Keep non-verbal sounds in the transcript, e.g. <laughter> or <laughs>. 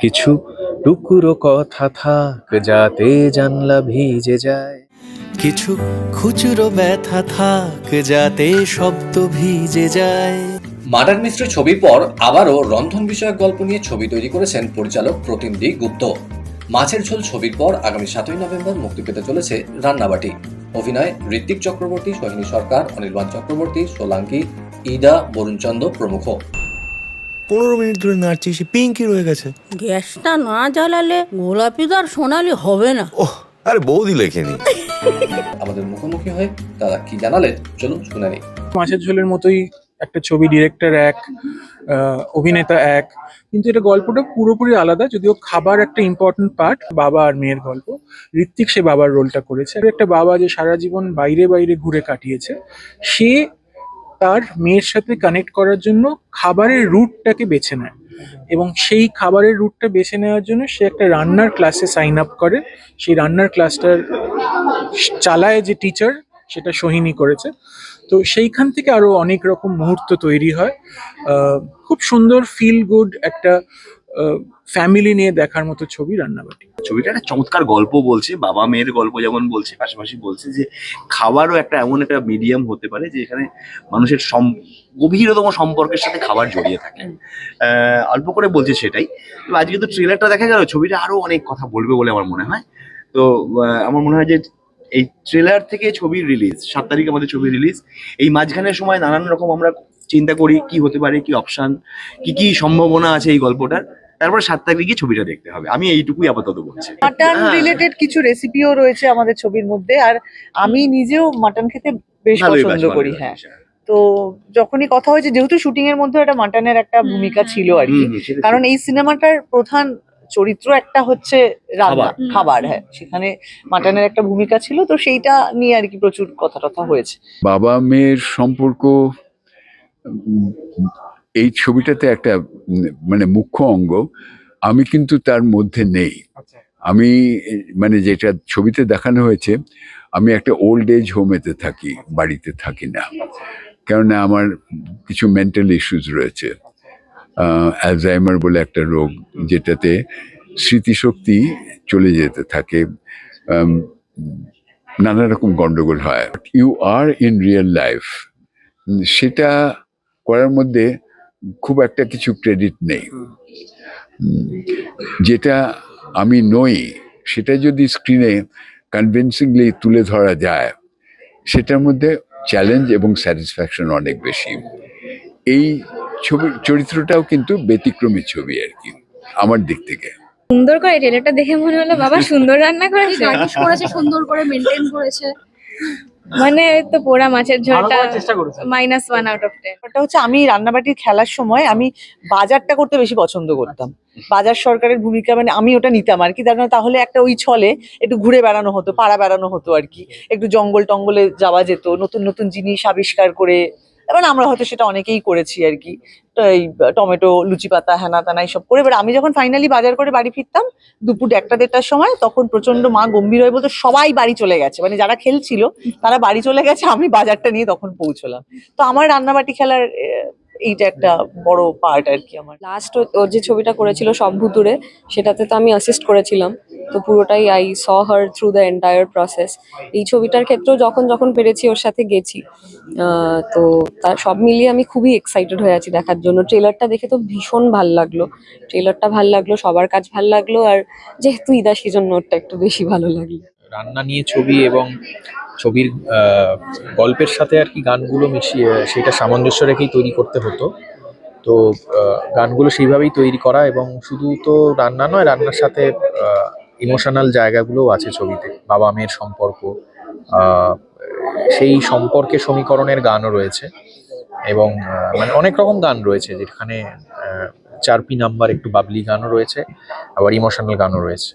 কিছু টুকরো কথা থাক যাতে জানলা ভিজে যায়। কিছু খুচরো ব্যথা থাক যাতে শব্দ ভিজে যায়। মার্ডার মিস্ত্রি ছবির পর আবারও রন্ধন বিষয়ক গল্প নিয়ে ছবি তৈরি করেছেন পরিচালক প্রতিমদি গুপ্ত। মাছের ঝোল ছবির পর আগামী সাতই নভেম্বর মুক্তি পেতে চলেছে রান্নাবাটি। অভিনয় ঋত্বিক চক্রবর্তী সোহিনী সরকার অনির্বাণ চক্রবর্তী সোলাঙ্কি ইদা বরুণচন্দ প্রমুখ। পনেরো মিনিট ধরে নাড়ছি সে পিঙ্কি রয়ে গেছে। গ্যাসটা না জ্বালালে গোলাপি তো আর সোনালি হবে না। ওহ আরে বৌদি লেখেনি। <laughs> আমাদের মুখোমুখি হয়ে তারা কি জানালেন? চলুন শুনে নিই। মাছের ঝোলের মতোই একটা ছবি ডিরেক্টর এক অভিনেতা এক কিন্তু এটা গল্পটা পুরোপুরি আলাদা যদিও খাবার একটা ইম্পর্টেন্ট পার্ট বাবা আর মেয়ের গল্প। ঋত্বিক সে বাবার রোলটা করেছে। আর একটা বাবা যে সারা জীবন বাইরে বাইরে ঘুরে কাটিয়েছে সে তার মেয়ের সাথে কানেক্ট করার জন্য খাবারের রুটটাকে বেছে নেয়। এবং সেই খাবারের রুটটা বেছে নেওয়ার জন্য সে একটা রান্নার ক্লাসে সাইন আপ করে। সেই রান্নার ক্লাসটার চালায় যে টিচার সেটা সোহিনী করেছে। তো সেইখান থেকে আরও অনেক রকম মুহূর্ত তৈরি হয়। খুব সুন্দর ফিল গুড একটা ফ্যামিলি নিয়ে দেখার মতো ছবি রান্নাবাটি। ছবিটা একটা চমৎকার গল্প বলছে বাবা মেয়ের গল্প যেমন বলছে পাশাপাশি বলছে যে খাবারও একটা এমন একটা মিডিয়াম হতে পারে যে এখানে মানুষের সম গভীরতম সম্পর্কের সাথে খাবার জড়িয়ে থাকে। আহ, অল্প করে বলছে সেটাই। তো আজকে তো ট্রেলারটা দেখা গেল ছবিটা আরও অনেক কথা বলবে বলে আমার মনে হয়। তো আমার মনে হয় যে এই ট্রেলার থেকে ছবির রিলিজ সাত তারিখ আমাদের ছবি রিলিজ এই মাঝখানের সময় নানান রকম আমরা চিন্তা করি কি হতে পারে কি অপশন কি কি সম্ভাবনা আছে এই গল্পটার। তারপরে সাত তারিখে ছবিটা দেখতে হবে। আমি এইটুকুই আপাতত বলছি। মাটন হ্যাঁ। রিলেটেড কিছু রেসিপিও রয়েছে আমাদের ছবির মধ্যে আর আমি নিজেও মাটন খেতে বেশ পছন্দ করি হ্যাঁ। তো যখনই কথা হয়েছে যেহেতু শুটিং এর মধ্যে একটা মাটনের একটা ভূমিকা ছিল আর কি। কারণ এই সিনেমাটার প্রধান চরিত্র একটা হচ্ছে রান্না খাবার। হ্যাঁ। সেখানে মাটনের একটা ভূমিকা ছিল তো সেইটা নিয়ে আর কি প্রচুর কথা টথা হয়েছে। বাবা মেয়ের সম্পর্ক এই ছবিটাতে একটা মানে মুখ্য অঙ্গ আমি কিন্তু তার মধ্যে নেই। আমি মানে যেটা ছবিতে দেখানো হয়েছে আমি একটা ওল্ড এজ হোমেতে থাকি বাড়িতে থাকি না। কেননা আমার কিছু মেন্টাল ইস্যুস রয়েছে। অ্যালজাইমার বলে একটা রোগ যেটাতে স্মৃতিশক্তি চলে যেতে থাকে। নানা রকম গন্ডগোল হয়। You are in real life সেটা করার মধ্যে খুব একটা কিছু ক্রেডিট নেই। যেটা আমি নই সেটা যদি স্ক্রিনে কনভিনসিংলি তুলে ধরা যায় সেটার মধ্যে চ্যালেঞ্জ এবং স্যাটিসফ্যাকশন অনেক বেশি। এই ছবি চরিত্রটাও কিন্তু ব্যতিক্রমী ছবি আর কি আমার দিক থেকে। সুন্দর করে ট্রেলারটা দেখে মনে হলো বাবা সুন্দর রান্না করেছে। করেছে সুন্দর করে মেনটেন করেছে। মানে তো পোড়া মাছের ঝোলটা minus one out of ten ওটা হচ্ছে আমি রান্নাবাটির খেলার সময় আমি বাজারটা করতে বেশি পছন্দ করতাম। বাজার সরকারের ভূমিকা মানে আমি ওটা নিতাম আর কি তার তাহলে একটা ওই ছলে একটু ঘুরে বেড়ানো হতো পাড়া বেড়ানো হতো আর কি। একটু জঙ্গল টঙ্গলে যাওয়া যেত নতুন নতুন জিনিস আবিষ্কার করে এবার আমরা হয়তো সেটা অনেকেই করেছি আর কি। এই টমেটো, লুচি পাতা, হ্যানা তানা এইসব করে, এবার আমি যখন ফাইনালি বাজার করে বাড়ি ফিরতাম, দুপুর একটা দেড়টার সময়, তখন প্রচণ্ড মা গম্ভীর হয়ে বলতো, সবাই বাড়ি চলে গেছে। মানে যারা খেলছিল, তারা বাড়ি চলে গেছে, আমি বাজারটা নিয়ে তখন পৌঁছলাম। তো আমার রান্নাবাটি খেলার এইটা একটা বড় পার্ট আর কি আমার। লাস্ট ওর যে ছবিটা করেছিল, সব ভুতুরে সেটাতে তো আমি অ্যাসিস্ট করেছিলাম। তো পুরোটাই I saw her through the entire process এই ছবিটার ক্ষেত্রেও যখন যখন পেরেছি, ওর সাথে গেছি। তো তার সব মিলিয়ে আমি খুবই এক্সাইটেড হয়ে আছি দেখার জন্য। ট্রেলারটা দেখে তো ভীষণ ভালো লাগল। ট্রেলারটা ভালো লাগল, সবার কাজ ভালো লাগল, আর যেহেতু ইদা সেজন্য ওরটা একটু বেশি ভালো লাগল। রান্না নিয়ে ছবি এবং ছবির গল্পের সাথে আর কি গানগুলো মিশিয়ে সেটা সামঞ্জস্য রেখেই তৈরি করতে হতো। তো গানগুলো সেইভাবেই তৈরি করা এবং শুধু তো রান্না নয়, রান্নার সাথে ইমোশনাল জায়গাগুলোও আছে ছবিতে, বাবা মেয়ের সম্পর্ক সেই সম্পর্কে সমীকরণের গানও রয়েছে এবং মানে অনেক রকম গান রয়েছে যেখানে চারপি নাম্বার একটু বাবলি গানও রয়েছে, আবার ইমোশনাল গানও রয়েছে।